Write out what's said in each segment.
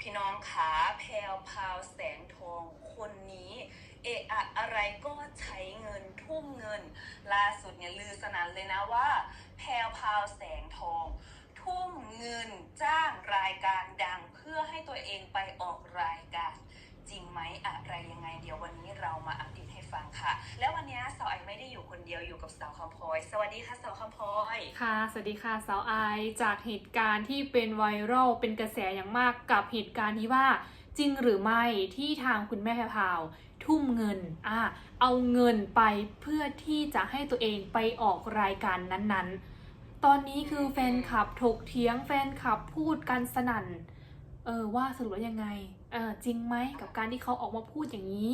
พี่น้องขาแพรวพาวแสงทองคนนี้ เอะอะอะไรก็ใช้เงินทุ่มเงิน ล่าสุดเนี่ยลือสนั่นเลยนะว่า แพรวพาวแสงทอง ทุ่มเงินจ้างรายการดังเพื่อให้ตัวเองไปออกรายการจริงไหมอะไรยังไงเดี๋ยววันนี้เรามาอัปเดตให้ฟังค่ะ แล้ววันนี้ ไอไม่ได้อยู่คนเดียวอยู่กับสาวคำพลอย สวัสดีค่ะสาวคำพลอย ค่ะ สวัสดีค่ะสาวไอซ์จากเหตุการณ์ที่เป็นไวรัลเป็นกระแสอย่างมากกับเหตุการณ์ที่ว่าจริงหรือไม่ที่ทางคุณแม่แพรพราวทุ่มเงินอะเอาเงินไปเพื่อที่จะให้ตัวเองไปออกรายการนั้นๆ ตอนนี้คือแฟนคลับถกเถียงแฟนคลับพูดกันสนั่น เออว่าสรุปว่ายังไง เออจริงไหมกับการที่เขาออกมาพูดอย่างนี้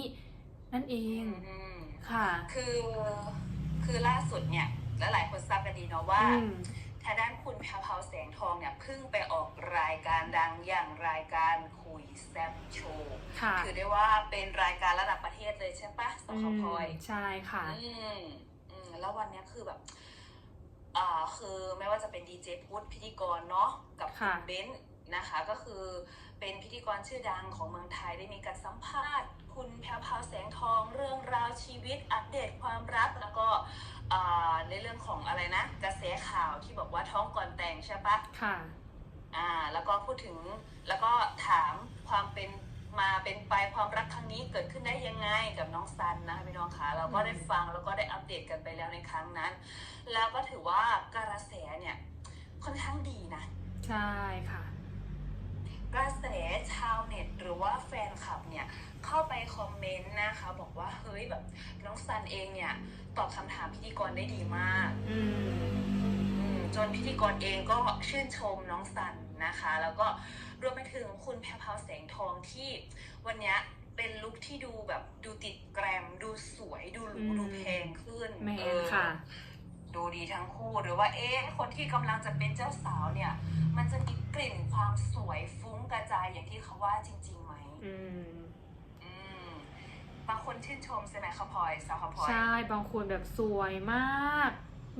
นั่นเอง อืม ค่ะ คือคือล่าสุดเนี่ยและหลายคนทราบกันดีเนาะว่าอืมทางด้านคุณแพรวพราวแสงทองเนี่ยเพิ่งไปออกรายการดังอย่างรายการคุยแซบโชว์ค่ะถือได้ว่าเป็นรายการระดับประเทศเลยใช่ปะสคพลอยใช่ค่ะอืมอืมแล้ววันเนี้ยคือแบบอ่าคือไม่ว่าจะเป็นดีเจพุทธพิธีกรเนาะกับคุค่ะณเบนซ์ นะคะ ก็คือเป็นพิธีกรชื่อดังของเมืองไทยได้มีการสัมภาษณ์ คุณแพรวพราวแสงทอง เรื่องราวชีวิต อัปเดตความรักแล้วก็อ่าในเรื่องของอะไรนะกระแสข่าวที่บอกว่าท้องก่อนแต่งใช่ปะค่ะอ่าแล้วก็พูดถึงแล้วก็ถามความเป็นมาเป็นไปความรักครั้งนี้เกิดขึ้นได้ยังไงกับน้องซันนะคะพี่น้องคะเราก็ได้ฟังแล้วก็ได้อัปเดตกันไปแล้วในครั้งนั้น แล้วก็ถือว่ากระแสเนี่ยค่อนข้างดีนะ ใช่ค่ะ กระแสชาวเน็ตหรือว่าแฟนคลับเนี่ยเข้าไปคอมเมนต์นะคะบอกว่าเฮ้ยแบบน้องซันเองเนี่ยตอบคำถามพิธีกรได้ดีมากอืมอืมจนพิธีกรเองก็ชื่นชมน้องซันนะคะ แล้วก็รวมไปถึงคุณแพรพราวแสงทองที่วันเนี้ยเป็นลุคที่ดูแบบดูติดแกรม ดูสวยดูหรูอืมดูแพงขึ้นแมเอนอค่ะ ดูดีทั้งคู่หรือว่าเอ๊ะคนที่กำลังจะเป็นเจ้าสาวเนี่ย มันจะมีกลิ่นความสวยฟุ้งกระจายอย่างที่เขาว่าจริงๆไหมอืมอืมบางคนชื่นชมใช่ไหมคะพลอยสาวคะพลอยใช่บางคนแบบสวยมาก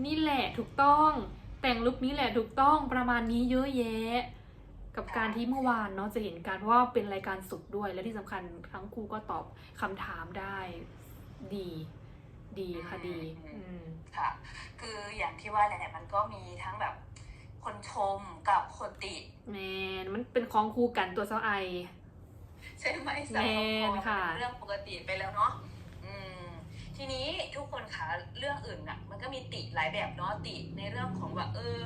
นี่แหละถูกต้อง แต่งลุคนี้แหละถูกต้องประมาณนี้เยอะแยะ กับการที่เมื่อวานเนาะจะเห็นการว่าเป็นรายการสดด้วยและที่สำคัญทั้งคู่ก็ตอบคำถามได้ดี ดีค่ะดีอืมค่ะ คืออย่างที่ว่าแหละมันก็มีทั้งแบบคนชมกับคนติแมนมันเป็นของคู่กันตัวเซาไอ ใช่ไหมสาวแม่นพอค่ะเป็นเรื่องปกติไปแล้วเนาะอืมทีนี้ทุกคนคะเรื่องอื่นน่ะมันก็มีติหลายแบบเนาะติในเรื่องของแบบเออ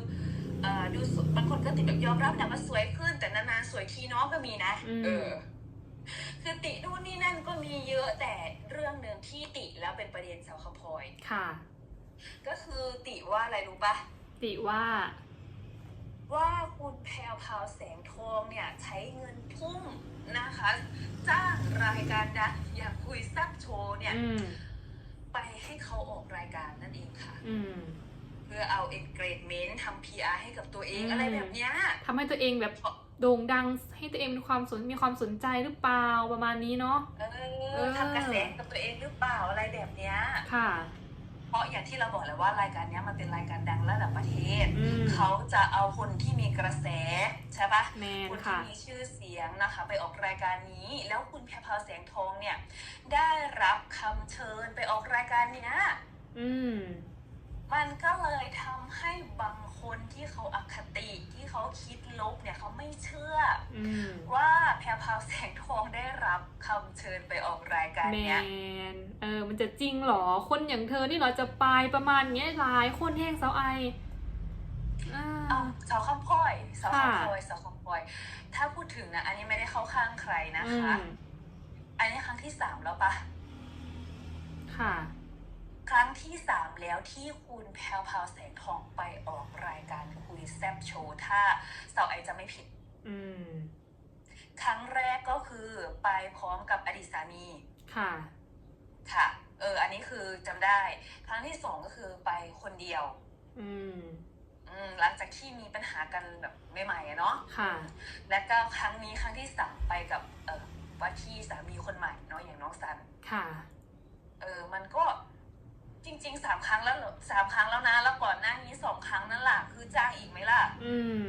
เอ่อดูสวยบางคนก็ติแบบยอมรับนะว่าสวยขึ้นแต่นานๆสวยทีเน้องก็มีนะอืมเออ คือตินู่นนี่นั่นก็มีเยอะแต่เรื่องหนึ่งที่ติแล้วเป็นประเด็นสาวขพลอย ค่ะ ก็คือติว่าอะไรรู้ปะติว่า ว่าคุณแพรวพราวแสงทองเนี่ยใช้เงินทุ่มนะคะ จ้างรายการดังอย่างคุยแซับโชว์เนี่ย อืมไปให้เขาออกรายการนั่นเองค่ะ อืม เพื่อเอา engagement ทำ PR ให้กับตัวเองอืม อะไรแบบเนี้ย ทำให้ตัวเองแบบ โด่งดังให้ตัวเองมีความสนมีความสนใจหรือเปล่าประมาณนี้เนาะเอเอออทำกระแสกับตัวเองหรือเปล่าอะไรแบบเนี้ยค่ะเพราะอย่างที่เราบอกแล้วว่ารายการเนี้ยมันเป็นรายการดังระดับประเทศอืมเขาจะเอาคนที่มีกระแสใช่ปะแมนคนที่ค่ะมีชื่อเสียงนะคะ ไปออกรายการนี้ แล้วคุณแพรพราวแสงทองเนี่ย ได้รับคำเชิญไปออกรายการเนี้ยอืม มันก็เลยทำให้บางคนที่เขาอคติที่เขาคิดลบเนี่ยเขาไม่เชื่ออืมว่าแพรพราวแสงทองได้รับคำเชิญไปออกรายการแมเนี้ยนเออ มันจะจริงเหรอ คนอย่างเธอนี่เหรอจะไปประมาณเนี้ยหลายคนแห้งเสาไออ่าเอาสาวคำพ่อยสาวค่ะคำพ่อยสาวคำพ่อย ถ้าพูดถึงนะอันนี้ไม่ได้เข้าข้างใครนะอืคะมอันนี้ครั้งที่สามแล้วปะค่ะ ครั้งที่สามแล้วที่คุณแพรวพราวแสงทองไปออกรายการคุยแซบโชว์ถ้าสาวไอจะไม่ผิด อืม ครั้งแรกก็คือไปพร้อมกับอดีตสามี ค่ะ ค่ะ เออ อันนี้คือจำได้ ครั้งที่สองก็คือไปคนเดียว อืม อืม หลังจากที่มีปัญหากันแบบใหม่ๆอะเนาะ ค่ะ และก็ครั้งนี้ครั้งที่สามไปกับเออว่าที่สามีคนใหม่เนาะอย่างน้องซัน ค่ะ เออ มันก็ จริงๆสามครั้งแล้วเหรอสามครั้งแล้วนะ แล้วก่อนหน้านี้สองครั้งนั่นแหละคือจ้างอีกไหมล่ะ อืม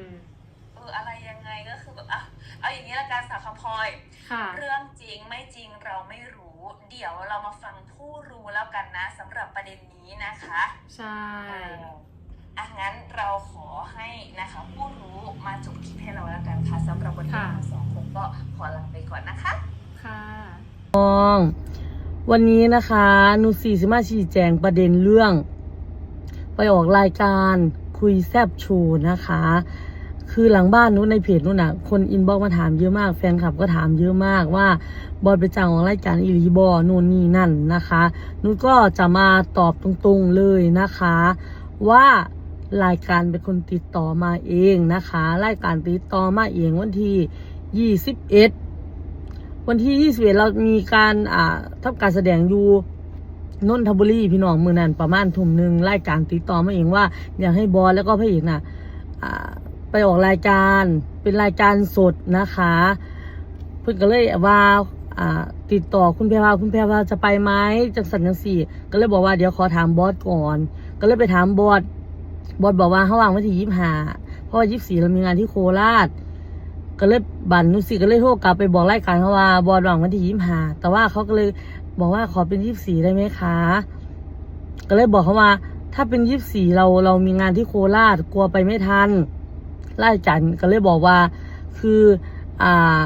เออะไรยังไงก็คือแบบอะเอาอย่างนี้ละกันสาวคำพลอย ค่ะ เรื่องจริงไม่จริงเราไม่รู้ เดี๋ยวเรามาฟังผู้รู้แล้วกันนะสำหรับประเด็นนี้นะคะใช่อะงั้นเราขอให้นะคะ ผู้รู้มาจบคลิปให้เราแล้วกันค่ะสำหรับวันนี้ค่ะทั้งสองคนก็ขอลาไปก่อนนะคะ ค่ะ น้อง วันนี้นะคะนุสีสิมาชี้แจงประเด็นเรื่อง ไปออกรายการคุยแซบโชว์นะคะ คือหลังบ้านนู้นในเพจนู้นน่ะคนอินบ็อกมาถามเยอะมากแฟนคลับก็ถามเยอะมากว่าบอลไปจ้างออกรายการอีหลีบอนู่นนี่นั่นนะคะนุก็จะมาตอบตรงๆเลยนะคะ ว่ารายการเป็นคนติดต่อมาเองนะคะ รายการติดต่อมาเองวันที่ 21 วันที่21เรามีการอ่าทำการแสดงอยู่นนทบุรีพี่น้องมือนันประมาณทุ่มหนึ่งรายการติดต่อมาเองว่า อยากให้บอสแล้วก็พระเอกน่ะอ่าไปออกรายการเป็นรายการสดนะคะ เพื่อนก็เลยว่าติดต่อคุณแพรวาคุณแพรวาจะไปไหมจังสันจังสี่ ก็เลยบอกว่าเดี๋ยวขอถามบอสก่อน ก็เลยไปถามบอสบอสบอกว่าเขาวางไว้ที่ยี่ห้าเพราะว่ายี่สี่เรามีงานที่โคราช ก็เลยบันนุสิก็เลยโทรกลับไปบอกรายการเขาว่าบอลหวังวันที่ยี่ห้าแต่ว่าเขาก็เลยบอกว่าขอเป็นยี่สิบสี่ได้ไหมคะก็เลยบอกเขาว่า ถ้าเป็นยี่สิบสี่เราเรามีงานที่โคราชกลัวไปไม่ทันรายจันก็เลยบอกว่า คืออ่า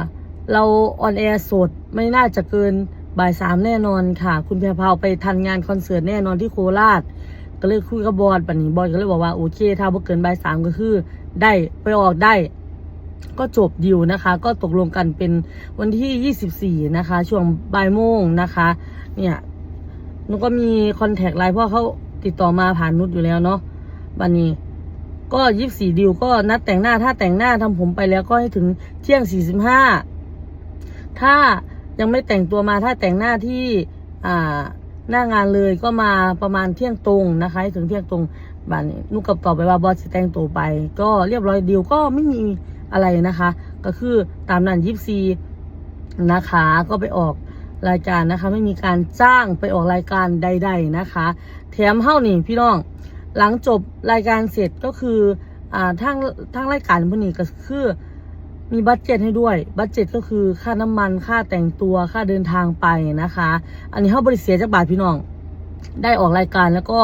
เราออนแอร์สดไม่น่าจะเกินบ่ายสามแน่นอนค่ะ คุณแพรพาวไปทันงานคอนเสิร์ตแน่นอนที่โคราช ก็เลยคุยกับบอลปันนี้บอลก็เลยบอกว่าโอเคถ้าบ่เกินบ่ายสามก็คือ ได้ไปออกได้ ก็จบดีลนะคะ ก็ตกลงกันเป็นวันที่ 24 นะคะ ช่วงบ่ายโมงนะคะ เนี่ยนุก็มีคอนแทคไลน์เพราะเขาติดต่อมาผ่านนุชอยู่แล้วเนาะบันนี้ ก็24ดิวก็นัดแต่งหน้าถ้าแต่งหน้าทำผมไปแล้วก็ให้ถึงเที่ยง45ถ้ายังไม่แต่งตัวมาถ้าแต่งหน้าที่อ่าหน้างานเลยก็มาประมาณเที่ยงตรงนะคะให้ถึงเที่ยงตรงบันนี้นุกกับตอบไปว่าบอสจะแต่งตัวไป ก็เรียบร้อยดิวก็ไม่มี อะไรนะคะ ก็คือตามนั้นยิปซีนะคะก็ไปออกรายการนะคะ ไม่มีการจ้างไปออกรายการใด ๆนะคะ แถมเฮ้านี่พี่น้อง หลังจบรายการเสร็จก็คืออ่าทางทางรายการพวกนี้ก็คือมีบัตเจ็ตให้ด้วย บัตเจ็ตก็คือค่าน้ำมันค่าแต่งตัวค่าเดินทางไปนะคะ อันนี้เขาบริเสียจากบาทพี่น้อง ได้ออกรายการแล้วก็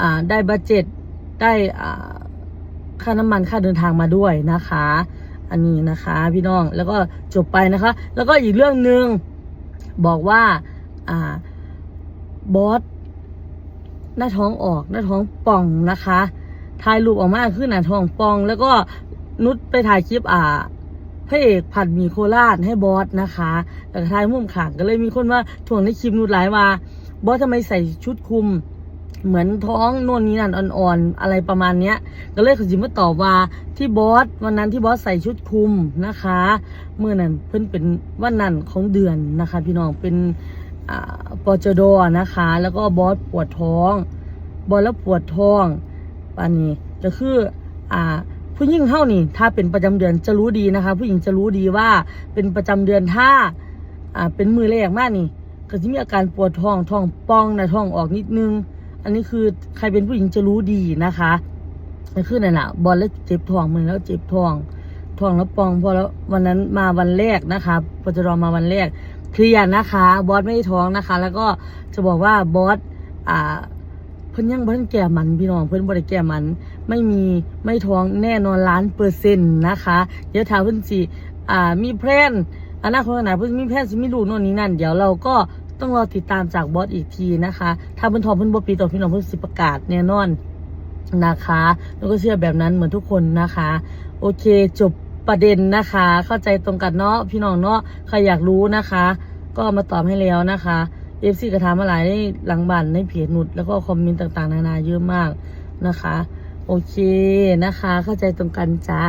อ่าได้บัตเจ็ตได้อ่า ค่าน้ำมันค่าเดินทางมาด้วยนะคะ อันนี้นะคะ พี่น้องแล้วก็จบไปนะคะ แล้วก็อีกเรื่องหนึ่งบอกว่าอ่าบอสหน้าท้องออกหน้าท้องป่องนะคะถ่ายรูปออกมาขึ้นหน้าท้องป่อง แล้วก็นุชไปถ่ายคลิปอ่าพระเอกผัดหมีโคราชให้บอสนะคะแล้วก็ถ่ายมุมขางก็เลยมีคนว่าถ่วงในคลิปนุชหลายว่าบอสทำไมใส่ชุดคลุม เหมือนท้องโน่นนี่นั่นอ่อนๆ อะไรประมาณเนี้ย ก็เลยขอจิมาตอบว่าที่บอสวันนั้นที่บอสใส่ชุดคลุมนะคะเมื่อนั้นเพิ่นเป็นวันนั้นของเดือนนะคะ พี่น้องเป็นอ่าปจดนะคะ แล้วก็บอสปวดท้อง บอสแล้วปวดท้องปานนี้ก็คืออ่าผู้หญิงเท่านี่ถ้าเป็นประจำเดือนจะรู้ดีนะคะ ผู้หญิงจะรู้ดีว่าเป็นประจำเดือนถ้าอ่าเป็นมือแรกมากนี่ ก็จะมีอาการปวดท้องท้องป่องนะท้องออกนิดนึง อันนี้คือใครเป็นผู้หญิงจะรู้ดีนะคะคือนั่นแหละบอลแล้วเจ็บท้องมือแล้วเจ็บท้องท้องแล้วปองพอแล้ววันนั้นมาวันแรกนะคะพอจะรอมาวันแรกเคลียร์นะคะ บอสไม่ได้ท้องนะคะ แล้วก็จะบอกว่าบอสอ่าเพิ่นยังบ่ทันแก่มันพี่น้องเพิ่นบ่ได้แก่มัน ไม่มีไม่ท้องแน่นอนล้านเปอร์เซ็นต์นะคะเดี๋ยวถามเพิ่นสิอ่ามีแพลนอนาคตข้างหนเพิ่นมีแพลนสิมีลูกโน่นนี่นั่น เดี๋ยวเราก็ ต้องรอติดตามจากบอสอีกทีนะคะ ถ้าเพิ่นทอเพิ่นบ่ปีต่อพี่น้องเพิ่นสิประกาศแน่นอนนะคะ แล้วก็เชื่อแบบนั้นเหมือนทุกคนนะคะ โอเคจบประเด็นนะคะ เข้าใจตรงกันเนาะพี่น้องเนาะใครอยากรู้นะคะ ก็มาตอบให้แล้วนะคะเอฟซีกระทำมาหลายในหลังบันในเพจหนุดแล้วก็คอมเมนต์ต่างๆ นานาเยอะมากนะคะ โอเคนะคะ เข้าใจตรงกันจ้า